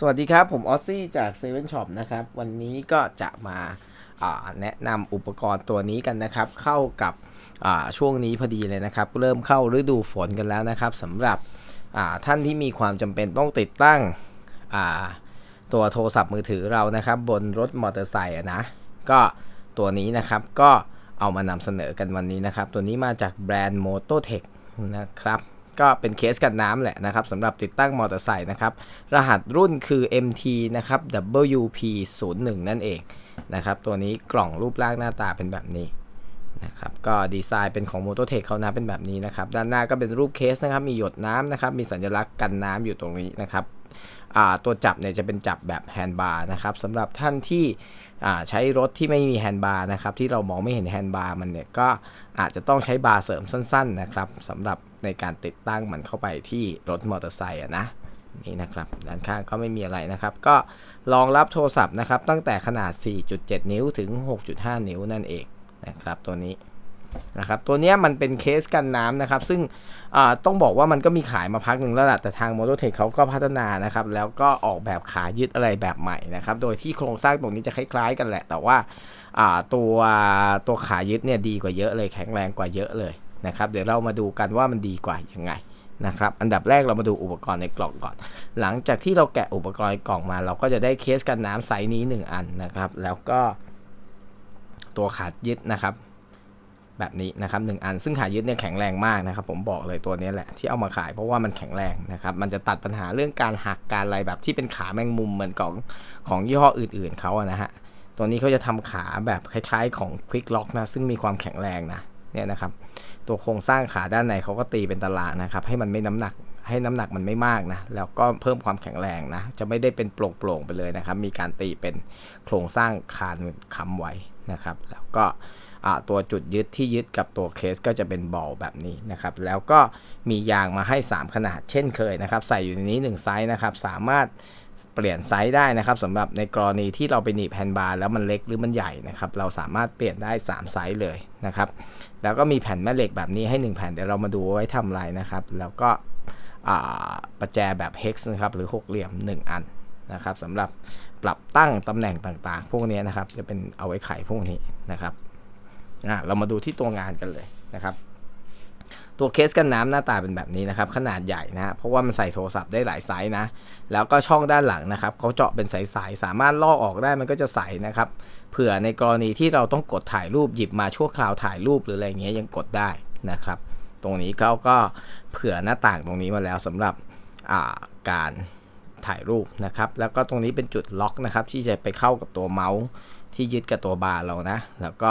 สวัสดีครับ ผมออซซี่จากเซเว่นช็อปนะครับ วันนี้ก็จะมาาแนะนำอุปกรณ์ตัวนี้กันนะครับ เข้ากับช่วงนี้พอดีเลยนะครับ เริ่มเข้าฤดูฝนกันแล้วนะครับสำหรับท่านที่มีความจำเป็นต้องติดตั้งตัวโทรศัพท์มือถือเรานะครับ บนรถมอเตอร์ไซค์นะก็ตัวนี้นะครับก็เอามานำเสนอกันวันนี้นะครับ ตัวนี้มาจากแบรนด์ m o t o t e c h นะครับ ก็เป็นเคสกันน้ำแหละนะครับสำหรับติดตั้งมอเตอร์ไซค์นะครับ รหัสรุ่นคือ MT นะครับ WP01 นั่นเองนะครับตัวนี้กล่องรูปร่างหน้าตาเป็นแบบนี้นะครับก็ดีไซน์เป็นของ m o t o t e c h เขานะเป็นแบบนี้นะครับด้านหน้าก็เป็นรูปเคสนะครับมีหยดน้ำนะครับมีสัญลักษณ์กันน้ำอยู่ตรงนี้นะครับตัวจับเนี่ยจะเป็นจับแบบแฮนด์บาร์นะครับสำหรับท่านที่ ใช้รถที่ไม่มีแฮนด์บาร์นะครับที่เรามองไม่เห็นแฮนด์บาร์มันเนี่ยก็อาจจะต้องใช้บาร์เสริมสั้น ๆ นะครับสำหรับในการติดตั้งมันเข้าไปที่รถมอเตอร์ไซค์อะนะนี่นะครับด้านข้างก็ไม่มีอะไรนะครับ ก็รองรับโทรศัพท์นะครับตั้งแต่ขนาด 4.7 นิ้วถึง 6.5 นิ้วนั่นเองนะครับตัวนี้ นะครับตัวนี้มันเป็นเคสกันน้ำนะครับ ซึ่งต้องบอกว่ามันก็มีขายมาพักหนึ่งแล้วแหละแต่ทาง m o t o t e c h เขาก็พัฒนานะครับ แล้วก็ออกแบบขายึดอะไรแบบใหม่นะครับ โดยที่โครงสร้างตรงนี้จะคล้ายๆกันแหละ แต่ว่าตัวตัวขายึดเนี่ยดีกว่าเยอะเลยแข็งแรงกว่าเยอะเลยนะครับเดี๋ยวเรามาดูกันว่ามันดีกว่ายังไงนะครับอันดับแรกเรามาดูอุปกรณ์ในกล่องก่อน หลังจากที่เราแกะอุปกรณ์กล่องมา เราก็จะได้เคสกันน้ำไซส์นี้ 1 อันนะครับ แล้วก็ตัวขายึดนะครับ แบบนี้นะครับหนึ่งอันซึ่งขายึดเนี่ยแข็งแรงมากนะครับ ผมบอกเลยตัวนี้แหละที่เอามาขายเพราะว่ามันแข็งแรงนะครับ มันจะตัดปัญหาเรื่องการหักการอะไรแบบที่เป็นขาแมงมุมเหมือนของของยี่ห้ออื่น ๆเขาอะนะฮะตัวนี้เขาจะทำขาแบบคล้าย ๆ ของ Quick Lock นะซึ่งมีความแข็งแรงนะเนี่ยนะครับ ตัวโครงสร้างขาด้านในเขาก็ตีเป็นตารางนะครับ ให้มันไม่น้ำหนักให้น้ำหนักมันไม่มากนะ แล้วก็เพิ่มความแข็งแรงนะ จะไม่ได้เป็นโปร่งๆไปเลยนะครับ มีการตีเป็นโครงสร้างคานค้ำไว้นะครับ แล้วก็ ตัวจุดยึดที่ยึดกับตัวเคสก็จะเป็นบอลแบบนี้นะครับ แล้วก็มียางมาให้ 3 ขนาดเช่นเคยนะครับ ใส่อยู่ในนี้ 1 ไซส์นะครับ สามารถเปลี่ยนไซส์ได้นะครับสำหรับในกรณีที่เราไปหนีบแฮนด์บาร์แล้วมันเล็กหรือมันใหญ่นะครับ เราสามารถเปลี่ยนได้ 3 ไซส์เลยนะครับ แล้วก็มีแผ่นแม่เหล็กแบบนี้ให้ 1 แผ่นเดี๋ยวเรามาดูไว้ทำอะไรนะครับ แล้วก็ประแจแบบ hex นะครับหรือหกเหลี่ยม 1 อันนะครับสำหรับปรับตั้งตำแหน่งต่างๆ พวกนี้นะครับ จะเป็นเอาไว้ไขพวกนี้นะครับ อ่าเรามาดูที่ตัวงานกันเลยนะครับ ตัวเคสกันน้ำหน้าตาเป็นแบบนี้นะครับ ขนาดใหญ่นะเพราะว่ามันใส่โทรศัพท์ได้หลายไซส์นะ แล้วก็ช่องด้านหลังนะครับเขาเจาะเป็นสายๆสามารถลอกออกได้มันก็จะใสนะครับเผื่อในกรณีที่เราต้องกดถ่ายรูปหยิบมาชั่วคราวถ่ายรูปหรืออะไรเงี้ยยังกดได้นะครับ ตรงนี้เขาก็เผื่อหน้าต่างตรงนี้มาแล้วสำหรับาการถ่ายรูปนะครับ แล้วก็ตรงนี้เป็นจุดล็อกนะครับ ที่จะไปเข้ากับตัวเมาส์ ที่ยึดกับตัวบาร์เรานะ แล้วก็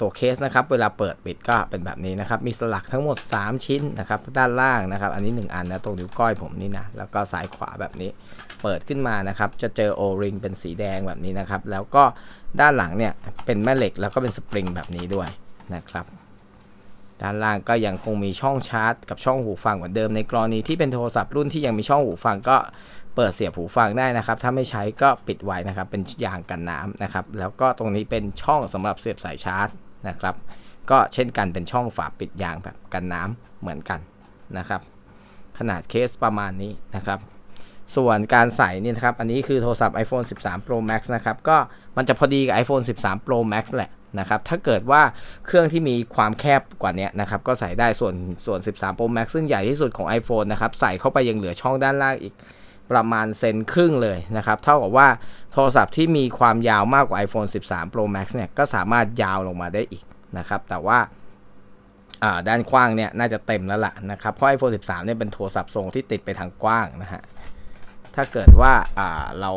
ตัวเคสนะครับ เวลาเปิดปิดก็เป็นแบบนี้นะครับ มีสลักทั้งหมด 3 ชิ้นนะครับ ด้านล่างนะครับ อันนี้ 1 อันนะตรงนิ้วก้อยผมนี่นะ แล้วก็ซ้ายขวาแบบนี้ เปิดขึ้นมานะครับ จะเจอโอริงเป็นสีแดงแบบนี้นะครับ แล้วก็ด้านหลังเนี่ยเป็นแม่เหล็กแล้วก็เป็นสปริงแบบนี้ด้วยนะครับด้านล่างก็ยังคงมีช่องชาร์จกับช่องหูฟังเหมือนเดิมในกรณีที่เป็นโทรศัพท์รุ่นที่ยังมีช่องหูฟังก็ เปิดเสียบหูฟังได้นะครับ ถ้าไม่ใช้ก็ปิดไว้นะครับ เป็นยางกันน้ำนะครับ แล้วก็ตรงนี้เป็นช่องสำหรับเสียบสายชาร์จนะครับ ก็เช่นกันเป็นช่องฝาปิดยางแบบกันน้ำเหมือนกันนะครับ ขนาดเคสประมาณนี้นะครับ ส่วนการใส่นี่นะครับ อันนี้คือโทรศัพท์ iPhone 13 Pro Max นะครับ ก็มันจะพอดีกับ iPhone 13 Pro Max แหละนะครับ ถ้าเกิดว่าเครื่องที่มีความแคบกว่านี้นะครับ ก็ใส่ได้ส่วนส่วน 13 Pro Max ซึ่งใหญ่ที่สุดของ iPhone นะครับ ใส่เข้าไปยังเหลือช่องด้านล่างอีก ประมาณเซนครึ่งเลยนะครับ เท่ากับว่าโทรศัพท์ที่มีความยาวมากกว่า iPhone 13 Pro Max เนี่ยก็สามารถยาวลงมาได้อีกนะครับ แต่ว่าาด้านกว้างเนี่ยน่าจะเต็มแล้วล่ะนะครับ เพราะ iPhone 13 เนี่ยเป็นโทรศัพท์ทรงที่ติดไปทางกว้างนะฮะ ถ้าเกิดว่าาเรา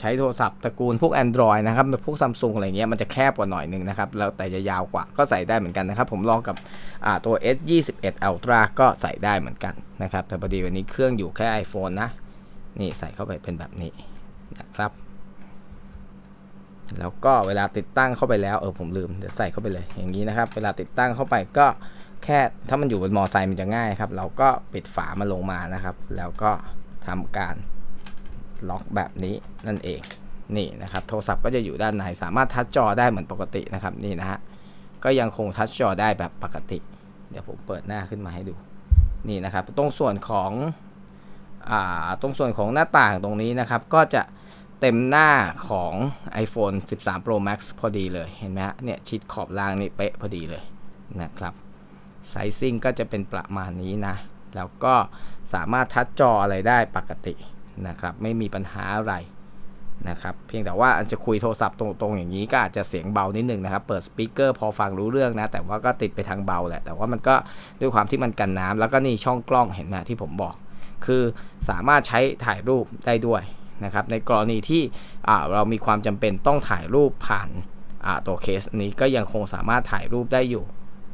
ใช้โทรศัพท์ตระกูลพวก Android นะครับพวก Samsung อะไรเงี้ยมันจะแคบกว่าหน่อยหนึงนะครับ แล้วแต่จะยาวกว่าก็ใส่ได้เหมือนกันนะครับ ผมลองกับอ่าตัว S21 Ultra ก็ใส่ได้เหมือนกันนะครับ แต่พอดีวันนี้เครื่องอยู่แค่ iPhone นะ นี่ใส่เข้าไปเป็นแบบนี้นะครับ แล้วก็เวลาติดตั้งเข้าไปแล้วเออผมลืมเดี๋ยวใส่เข้าไปเลยอย่างนี้นะครับ เวลาติดตั้งเข้าไปก็แค่ถ้ามันอยู่บนมอไซค์มันจะง่ายครับ เราก็ปิดฝามาลงมานะครับ แล้วก็ทำการล็อกแบบนี้นั่นเองนี่นะครับ โทรศัพท์ก็จะอยู่ด้านในสามารถทัชจอได้เหมือนปกตินะครับนี่นะฮะก็ยังคงทัชจอได้แบบปกติ เดี๋ยวผมเปิดหน้าขึ้นมาให้ดูนี่นะครับ ตรงส่วนของ ตรงส่วนของหน้าต่างตรงนี้นะครับ ก็จะเต็มหน้าของ iPhone 13 Pro Max พอดีเลยเห็นไหมฮะเนี่ยชิดขอบล่างนี่เป๊ะพอดีเลยนะครับไซซิ่งก็จะเป็นประมาณนี้นะ แล้วก็สามารถทัชจออะไรได้ปกตินะครับ ไม่มีปัญหาอะไรนะครับ เพียงแต่ว่าอันจะคุยโทรศัพท์ตรงๆอย่างนี้ก็อาจจะเสียงเบานิดนึงนะครับ เปิดสปีกเกอร์พอฟังรู้เรื่องนะ แต่ว่าก็ติดไปทางเบาแหละ แต่ว่ามันก็ด้วยความที่มันกันน้ำแล้วก็นี่ช่องกล้องเห็นไหมที่ผมบอก คือสามารถใช้ถ่ายรูปได้ด้วยนะครับ ในกรณีที่อ่าเรามีความจำเป็นต้องถ่ายรูปผ่านอ่าตัวเคสนี้ก็ยังคงสามารถถ่ายรูปได้อยู่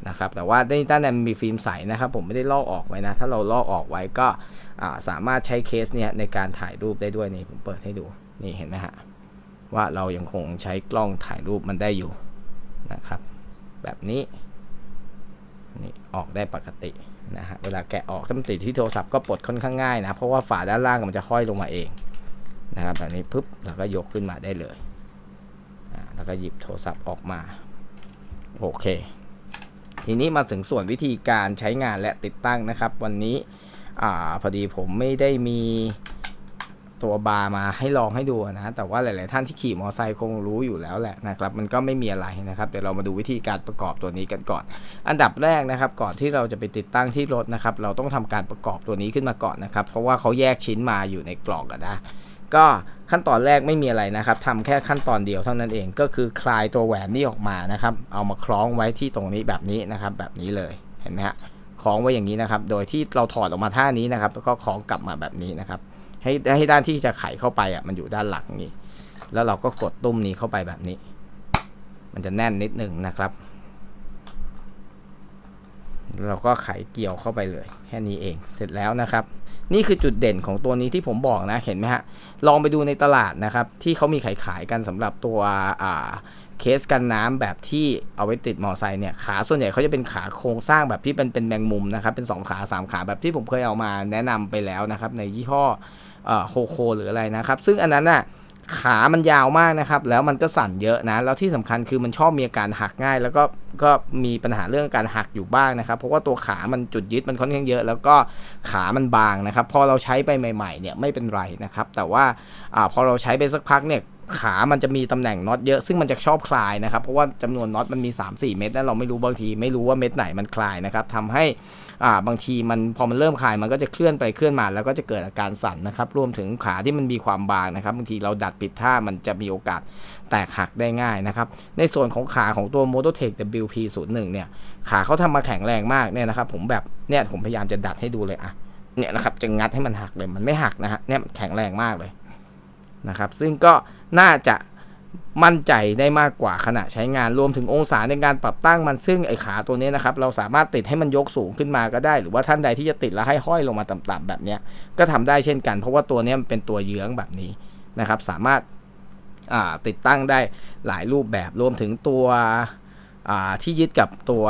นะครับ แต่ว่าในด้านในมีฟิล์มใสนะครับ ผมไม่ได้ลอกออกไว้นะ ถ้าเราลอกออกไว้ก็อ่าสามารถใช้เคสเนี่ยในการถ่ายรูปได้ด้วยนี่ผมเปิดให้ดูนี่เห็นไหมฮะว่าเรายังคงใช้กล้องถ่ายรูปมันได้อยู่นะครับ แบบนี้นี่ออกได้ปกติ นะฮะเวลาแกะออกถ้ามันติดที่โทรศัพท์ก็ปลดค่อนข้างง่ายนะเพราะว่าฝาด้านล่างมันจะห้อยลงมาเองนะครับแบบนี้ปุ๊บเราก็ยกขึ้นมาได้เลยแล้วก็หยิบโทรศัพท์ออกมาโอเค ทีนี้มาถึงส่วนวิธีการใช้งานและติดตั้งนะครับ วันนี้อพอดีผมไม่ได้มี ตัวบาร์มาให้ลองให้ดูนะแต่ว่าหลาย ๆ ท่านที่ขี่มอเตอร์ไซค์คงรู้อยู่แล้วแหละนะครับมันก็ไม่มีอะไรนะครับเดี๋ยวเรามาดูวิธีการประกอบตัวนี้กันก่อน อันดับแรกนะครับ ก่อนที่เราจะไปติดตั้งที่รถนะครับ เราต้องทำการประกอบตัวนี้ขึ้นมาก่อนนะครับ เพราะว่าเขาแยกชิ้นมาอยู่ในกล่องกันนะก็ขั้นตอนแรกไม่มีอะไรนะครับทำแค่ขั้นตอนเดียวเท่านั้นเองก็คือคลายตัวแหวนนี่ออกมานะครับ เอามาคล้องไว้ที่ตรงนี้แบบนี้นะครับ แบบนี้เลยเห็นไหมฮะคล้องไว้อย่างนี้นะครับ โดยที่เราถอดออกมาท่านี้นะครับแล้วก็คล้องกลับมาแบบนี้นะครับ ให้ให้ด้านที่จะไขเข้าไปอะมันอยู่ด้านหลังนี้แล้วเราก็กดตุ้มนี้เข้าไปแบบนี้ มันจะแน่นนิดนึงนะครับ เราก็ไขเกี่ยวเข้าไปเลย แค่นี้เองเสร็จแล้วนะครับ นี่คือจุดเด่นของตัวนี้ที่ผมบอกนะเห็นไหมฮะลองไปดูในตลาดนะครับ ที่เขามีขายขายกันสำหรับตัวอ่าเคสกันน้ำแบบที่เอาไว้ติดมอไซค์เนี่ยขาส่วนใหญ่เขาจะเป็นขาโครงสร้างแบบที่เป็นเป็นแมงมุมนะครับ เป็น 2 ขา 3 ขาแบบที่ผมเคยเอามาแนะนำไปแล้วนะครับ ในยี่ห้อ โคโคหรืออะไรนะครับ ซึ่งอันนั้นน่ะขามันยาวมากนะครับ แล้วมันก็สั่นเยอะนะ แล้วที่สำคัญคือมันชอบมีอาการหักง่าย แล้วก็ก็มีปัญหาเรื่องการหักอยู่บ้างนะครับ เพราะว่าตัวขามันจุดยึดมันค่อนข้างเยอะ แล้วก็ขามันบางนะครับ พอเราใช้ไปใหม่ ๆ เนี่ยไม่เป็นไรนะครับ แต่ว่าอพอเราใช้ไปสักพักเนี่ยขา มันจะมีตำแหน่งน็อตเยอะ ซึ่งมันจะชอบคลายนะครับ เพราะว่าจำนวนน็อตมันมี 3-4 เม็ดแล้วเราไม่รู้บางที ไม่รู้ว่าเม็ดไหนมันคลายนะครับทำให้ อ่าบางทีมันพอมันเริ่มคลายมันก็จะเคลื่อนไปเคลื่อนมาแล้วก็จะเกิดอาการสั่นนะครับ รวมถึงขาที่มันมีความบางนะครับบางทีเราดัดผิดท่ามันจะมีโอกาสแตกหักได้ง่ายนะครับ ในส่วนของขาของตัว Mototech WP01 เนี่ย ขาเขาทำมาแข็งแรงมากเนี่ยนะครับ ผมแบบเนี่ยผมพยายามจะดัดให้ดูเลยอะเนี่ยนะครับจะงัดให้มันหักเลยมันไม่หักนะฮะเนี่ยแข็งแรงมากเลยนะครับ ซึ่งก็น่าจะ มั่นใจได้มากกว่าขณะใช้งานรวมถึงองศาในการปรับตั้งมันซึ่งไอขาตัวนี้นะครับ เราสามารถติดให้มันยกสูงขึ้นมาก็ได้ หรือว่าท่านใดที่จะติดแล้วให้ห้อยลงมาต่ำๆแบบนี้ก็ทำได้เช่นกัน เพราะว่าตัวนี้มันเป็นตัวเยื้องแบบนี้นะครับ สามารถาติดตั้งได้หลายรูปแบบรวมถึงตัวที่ยึดกับตัว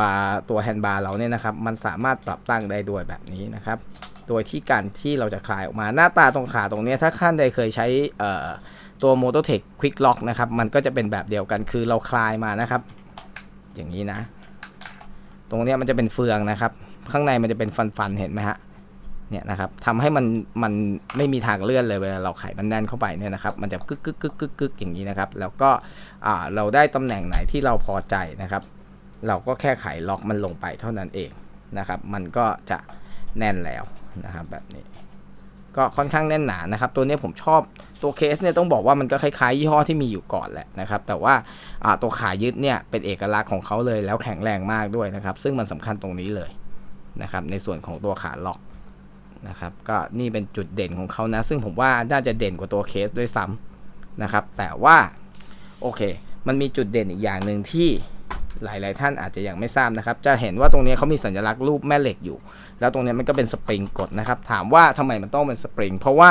ตัวแฮนด์บาร์เราเนี่ยนะครับ มันสามารถปรับตั้งได้ด้วยแบบนี้นะครับ โดยที่การที่เราจะคลายออกมาหน้าตาตรงขาตรงเนี้ยถ้าท่านใดเคยใช้ ตัว Mototech Quick Lock นะครับ มันก็จะเป็นแบบเดียวกัน คือเราคลายมานะครับ อย่างนี้นะ ตรงนี้มันจะเป็นเฟืองนะครับ ข้างในมันจะเป็นฟันๆ เห็นไหมฮะ เนี่ยนะครับทำให้มันมันไม่มีทางเลื่อนเลยเวลาเราไขมันแน่นเข้าไปเนี่ยนะครับ มันจะกึกกึกกึกกึกกึกอย่างนี้นะครับ แล้วก็อ่าเราได้ตำแหน่งไหนที่เราพอใจนะครับ เราก็แค่ไขล็อกมันลงไปเท่านั้นเองนะครับ มันก็จะแน่นแล้วนะครับแบบนี้ ก็ค่อนข้างแน่นหนานะครับ ตัวนี้ผมชอบตัวเคสเนี่ยต้องบอกว่ามันก็คล้ายๆยี่ห้อที่มีอยู่ก่อนแหละนะครับ แต่ว่าตัวขายึดเนี่ยเป็นเอกลักษณ์ของเขาเลยแล้วแข็งแรงมากด้วยนะครับ ซึ่งมันสำคัญตรงนี้เลยนะครับในส่วนของตัวขาล็อกนะครับก็นี่เป็นจุดเด่นของเขานะ ซึ่งผมว่าน่าจะเด่นกว่าตัวเคสด้วยซ้ำนะครับ แต่ว่าโอเค มันมีจุดเด่นอีกอย่างหนึ่งที่ หลายๆ ท่านอาจจะยังไม่ทราบนะครับ จะเห็นว่าตรงนี้เขามีสัญลักษณ์รูปแม่เหล็กอยู่ แล้วตรงนี้มันก็เป็นสปริงกดนะครับ ถามว่าทำไมมันต้องเป็นสปริง เพราะว่า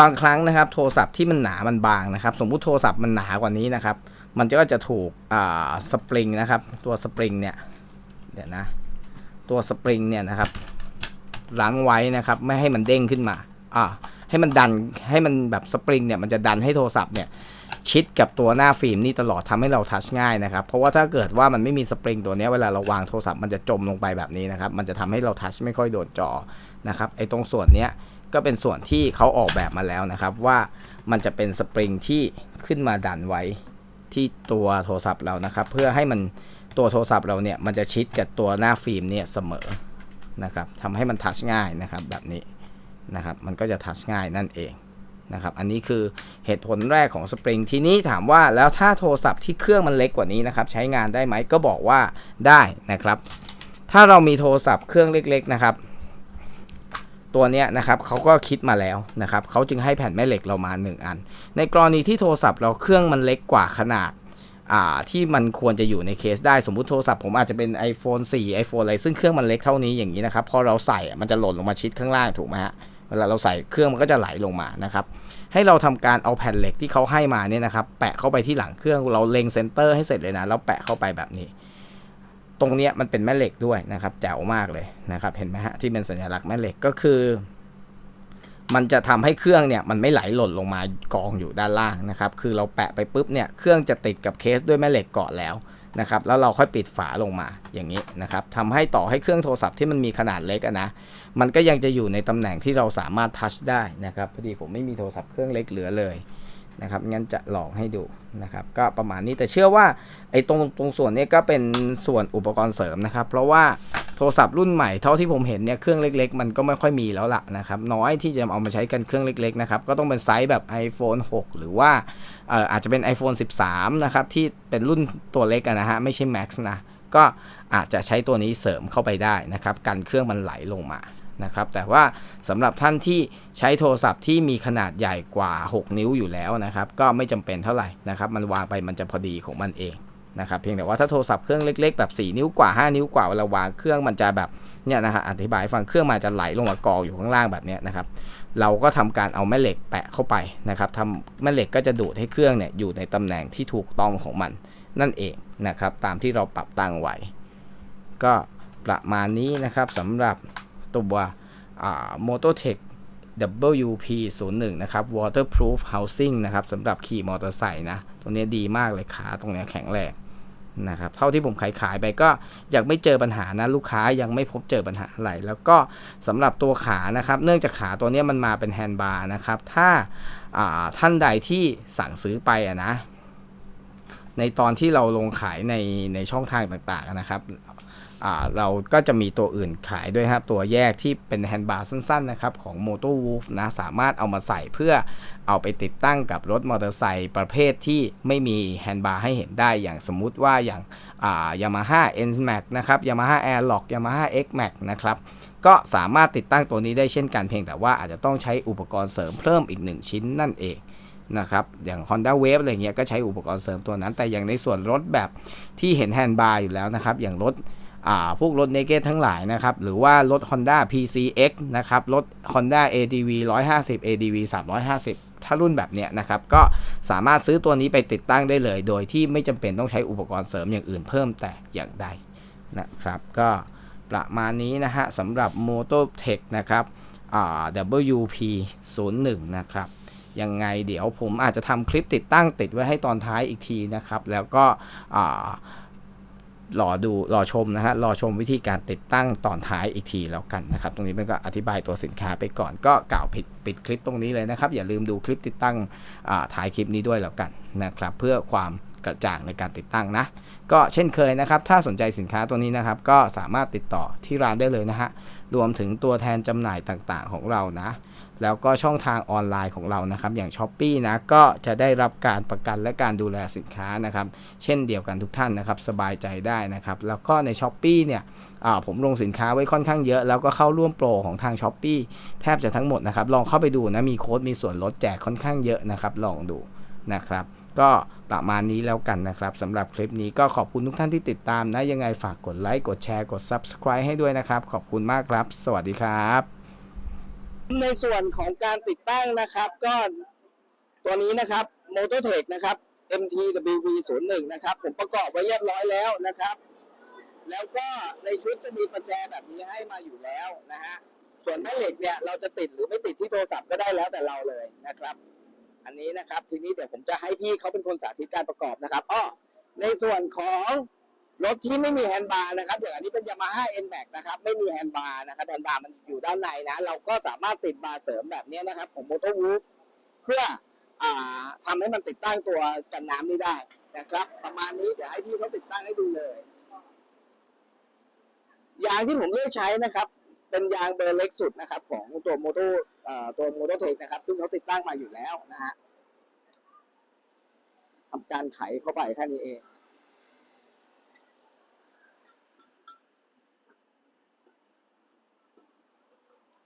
บางครั้งนะครับ โทรศัพท์ที่มันหนามันบางนะครับ สมมุติโทรศัพท์มันหนากว่านี้นะครับ มันก็จะถูกสปริงนะครับ ตัวสปริงเนี่ย เดี๋ยวนะ ตัวสปริงเนี่ยนะครับรั้งไว้นะครับ ไม่ให้มันเด้งขึ้นมา อ่า ให้มันดัน ให้มันแบบสปริงเนี่ย มันจะดันให้โทรศัพท์เนี่ย ชิดกับตัวหน้าฟิล์มนี่ตลอดทำให้เราทัชง่ายนะครับ เพราะว่าถ้าเกิดว่ามันไม่มีสปริงตัวนี้เวลาเราวางโทรศัพท์มันจะจมลงไปแบบนี้นะครับ มันจะทำให้เราทัชไม่ค่อยโดนจอนะครับไอ้ตรงส่วนเนี้ยก็เป็นส่วนที่เขาออกแบบมาแล้วนะครับ ว่ามันจะเป็นสปริงที่ขึ้นมาดันไว้ที่ตัวโทรศัพท์เรานะครับ เพื่อให้มันตัวโทรศัพท์เราเนี่ยมันจะชิดกับตัวหน้าฟิล์มเนี่ยเสมอนะครับทำให้มันทัชง่ายนะครับแบบนี้นะครับ มันก็จะทัชง่ายนั่นเอง นะครับ อันนี้คือเหตุผลแรกของสปริง ทีนี้ถามว่าแล้วถ้าโทรศัพท์ที่เครื่องมันเล็กกว่านี้นะครับ ใช้งานได้ไหมก็บอกว่าได้นะครับ ถ้าเรามีโทรศัพท์เครื่องเล็ก ๆ นะครับ ตัวเนี้ยนะครับเขาก็คิดมาแล้วนะครับเขาจึงให้แผ่นแม่เหล็กเรามา 1 อัน ในกรณีที่โทรศัพท์เราเครื่องมันเล็กกว่าขนาดที่มันควรจะอยู่ในเคสได้สมมุติโทรศัพท์ผมอาจจะเป็น iPhone 4 iPhone อะไรซึ่งเครื่องมันเล็กเท่านี้อย่างนี้นะครับพอเราใส่มันจะหล่นลงมาชิดข้างล่างถูกไหมฮะ เวลาเราใส่เครื่องมันก็จะไหลลงมานะครับ ให้เราทำการเอาแผ่นเหล็กที่เขาให้มาเนี่ยนะครับ แปะเข้าไปที่หลังเครื่องเราเล็งเซนเตอร์ให้เสร็จเลยนะแล้วแปะเข้าไปแบบนี้ ตรงเนี้ยมันเป็นแม่เหล็กด้วยนะครับแจ๋วมากเลยนะครับ เห็นไหมฮะที่เป็นสัญลักษณ์แม่เหล็กก็คือ มันจะทำให้เครื่องเนี่ยมันไม่ไหลหล่นลงมากองอยู่ด้านล่างนะครับ คือเราแปะไปปุ๊บเนี่ยเครื่องจะติดกับเคสด้วยแม่เหล็กเกาะแล้วนะครับแล้วเราค่อยปิดฝาลงมาอย่างนี้นะครับทำให้ต่อให้เครื่องโทรศัพท์ที่มันมีขนาดเล็กนะ มันก็ยังจะอยู่ในตำแหน่งที่เราสามารถทัชได้นะครับพอดีผมไม่มีโทรศัพท์เครื่องเล็กเหลือเลยนะครับงั้นจะลองให้ดูนะครับ ก็ประมาณนี้แต่เชื่อว่าไอ้ตรงตรงส่วนนี้ก็เป็นส่วนอุปกรณ์เสริมนะครับ เพราะว่าโทรศัพท์รุ่นใหม่เท่าที่ผมเห็นเนี่ยเครื่องเล็ก ๆ มันก็ไม่ค่อยมีแล้วล่ะนะครับ น้อยที่จะเอามาใช้กันเครื่องเล็ก ๆ นะครับ ก็ต้องเป็นไซส์แบบ iPhone 6 หรือว่าอาจจะเป็น iPhone 13 นะครับ ที่เป็นรุ่นตัวเล็กนะฮะไม่ใช่ Max นะก็อาจจะใช้ตัวนี้เสริมเข้าไปได้นะครับ กันเครื่องมันไหลลงมา นะครับ แต่ว่าสำหรับท่านที่ใช้โทรศัพท์ที่มีขนาดใหญ่กว่า 6 นิ้วอยู่แล้วนะครับ ก็ไม่จำเป็นเท่าไหร่นะครับ มันวางไปมันจะพอดีของมันเองนะครับ เพียงแต่ว่าถ้าโทรศัพท์เครื่องเล็กๆ แบบ 4 นิ้วกว่า 5 นิ้วกว่าเวลาวางเครื่องมันจะแบบเนี่ยนะฮะอธิบายฟังเครื่องมันจะไหลลงมากองอยู่ข้างล่างแบบนี้นะครับ เราก็ทำการเอาแม่เหล็กแปะเข้าไปนะครับทำแม่เหล็กก็จะดูดให้เครื่องเนี่ยอยู่ในตำแหน่งที่ถูกต้องของมันนั่นเองนะครับ ตามที่เราปรับตั้งไว้ ก็ประมาณนี้นะครับสำหรับ ตัว m o t o t e c h WP01 นะครับ waterproof housing นะครับสำหรับขี่มอเตอร์ไซค์นะ ตัวนี้ดีมากเลยขาตรงนี้แข็งแรงนะครับ เท่าที่ผมขายขายไปก็ยังไม่เจอปัญหานะ ลูกค้ายังไม่พบเจอปัญหาอะไร แล้วก็สำหรับตัวขานะครับ เนื่องจากขาตัวนี้มันมาเป็นแฮนด์บาร์นะครับ ถ้าาท่านใดที่สั่งซื้อไปอะนะ ในตอนที่เราลงขายในในช่องทางต่างๆนะครับ เราก็จะมีตัวอื่นขายด้วยครับ ตัวแยกที่เป็นแฮนด์บาร์สั้นๆนะครับของ m o t o Wolf นะสามารถเอามาใส่เพื่อเอาไปติดตั้งกับรถมอเตอร์ไซค์ประเภทที่ไม่มีแฮนด์บาร์ให้เห็นได้อย่างสมมุติว่าอย่างอ่า Yamaha N Max นะครับ Yamaha Airlock Yamaha X Max นะครับก็สามารถติดตั้งตัวนี้ได้เช่นกันเพียงแต่ว่าอาจจะต้องใช้อุปกรณ์เสริมเพิ่มอีก 1 ชิ้นนั่นเองนะครับอย่าง Honda Wave อะไรเงี้ยก็ใช้อุปกรณ์เสริมตัวนั้น แต่อย่างในส่วนรถแบบที่เห็นแฮนด์บาร์อยู่แล้วนะครับ อย่างรถ พวกรถเนเกตทั้งหลายนะครับ หรือว่ารถ Honda PCX นะครับ รถ Honda ADV 150 ADV 350 ถ้ารุ่นแบบเนี้ยนะครับ ก็สามารถซื้อตัวนี้ไปติดตั้งได้เลย โดยที่ไม่จำเป็นต้องใช้อุปกรณ์เสริมอย่างอื่นเพิ่มแต่อย่างใดนะครับ ก็ประมาณนี้นะฮะสำหรับ Mototech นะครับอ่ WP 0 1นะครับยังไงเดี๋ยวผมอาจจะทำคลิปติดตั้งติดไว้ให้ตอนท้ายอีกทีนะครับ แล้วก็อ่า รอดูรอชมนะฮะรอชมวิธีการติดตั้งตอนท้ายอีกทีแล้วกันนะครับ ตรงนี้มันก็อธิบายตัวสินค้าไปก่อน ก็กล่าวผิดปิดคลิปตรงนี้เลยนะครับ อย่าลืมดูคลิปติดตั้งท้ายคลิปนี้ด้วยแล้วกันนะครับ เพื่อความกระจ่างในการติดตั้งนะ ก็เช่นเคยนะครับ ถ้าสนใจสินค้าตัวนี้นะครับ ก็สามารถติดต่อที่ร้านได้เลยนะฮะรวมถึงตัวแทนจำหน่ายต่างๆของเรานะ แล้วก็ช่องทางออนไลน์ของเรานะครับ อย่าง s h อ p e e นะก็จะได้รับการประกันและการดูแลสินค้านะครับ เช่นเดียวกันทุกท่านนะครับสบายใจได้นะครับ แล้วก็ใน s h อ p e e เนี่ยผมลงสินค้าไว้ค่อนข้างเยอะ แล้วก็เข้าร่วมโปรของทาง s h อ p e e แทบจะทั้งหมดนะครับ ลองเข้าไปดูนะ มีโค้ดมีส่วนลดแจกค่อนข้างเยอะนะครับ ลองดูนะครับก็ประมาณนี้แล้วกันนะครับสำหรับคลิปนี้ก็ขอบคุณทุกท่านที่ติดตามนะ ยังไงฝากกดไลค์ กดแชร์ กด Subscribe ให้ด้วยนะครับ ขอบคุณมากครับ สวัสดีครับ ในส่วนของการติดตั้งนะครับ ก็ตัวนี้นะครับ m o t o t e c h นะครับ MTWV 0 1 นะครับ ผมประกอบไว้เรียบร้อยแล้วนะครับ แล้วก็ในชุดจะมีประแจแบบนี้ให้มาอยู่แล้วนะฮะส่วนแม่เหล็กเนี่ยเราจะติดหรือไม่ติดที่โทรศัพท์ก็ได้แล้วแต่เราเลยนะครับ อันนี้นะครับทีนี้เดี๋ยวผมจะให้พี่เขาเป็นคนสาธิตการประกอบนะครับอ้อในส่วนของ รถที่ไม่มีแฮนด์บาร์นะครับอย่างอันนี้เป็น Yamaha N Max นะครับไม่มีแฮนด์บาร์นะครับแฮนด์บาร์มันอยู่ด้านในนะ เราก็สามารถติดบาร์เสริมแบบนี้นะครับ ของ Motor w o o เพื่ออ่าทำให้มันติดตั้งตัวกันน้ำนี้ได้นะครับ ประมาณนี้เดี๋ยวให้พี่เขาติดตั้งให้ดูเลยยางที่ผมเลือกใช้นะครับ เป็นยางเบอร์เล็กสุดนะครับ ของตัวโมโตตัวโมโตเทคนะครับ ซึ่งเขาติดตั้งมาอยู่แล้วนะฮะทำการไขเข้าไปแค่นี้เอง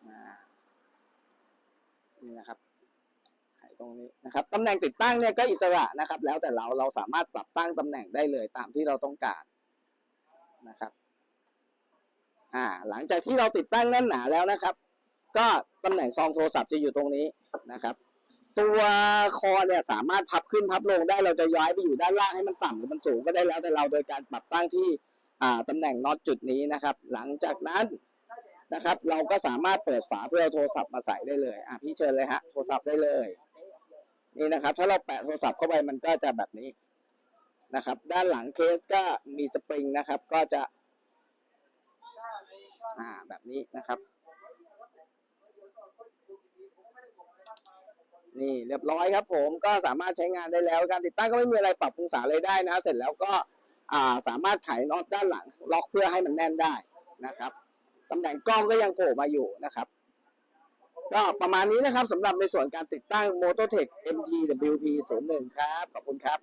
อ่า นี่นะครับไขตรงนี้นะครับตำแหน่งติดตั้งเนี่ยก็อิสระนะครับ แล้วแต่เราเราสามารถปรับตั้งตำแหน่งได้เลยตามที่เราต้องการนะครับอ่าหลังจากที่เราติดตั้งแน่นหนาแล้วนะครับ ก็ตำแหน่งซองโทรศัพท์จะอยู่ตรงนี้นะครับ ตัวคอเนี่ยสามารถพับขึ้นพับลงได้เราจะย้ายไปอยู่ด้านล่างให้มันต่ำหรือมันสูงก็ได้แล้วแต่เราโดยการปรับตั้งที่อ่าตำแหน่งน็อตจุดนี้นะครับ หลังจากนั้น นะครับ เราก็สามารถเปิดฝาเพื่อเอาโทรศัพท์มาใส่ได้เลย อะพี่เชิญเลยฮะ โทรศัพท์ได้เลย นี่นะครับ ถ้าเราแปะโทรศัพท์เข้าไปมันก็จะแบบนี้นะครับ ด้านหลังเคสก็มีสปริงนะครับ ก็จะอ่าแบบนี้นะครับ นี่เรียบร้อยครับ ผมก็สามารถใช้งานได้แล้วการติดตั้งก็ไม่มีอะไรปรับปรุงสาอะไรได้นะ เสร็จแล้วก็อ่าสามารถไขน็อตด้านหลัง ล็อกเพื่อให้มันแน่นได้นะครับ ตำแหน่งกล้องก็ยังโผล่มาอยู่นะครับ ก็ประมาณนี้นะครับสำหรับในส่วนการติดตั้ง Mototech MTWP 01 ครับ ขอบคุณครับ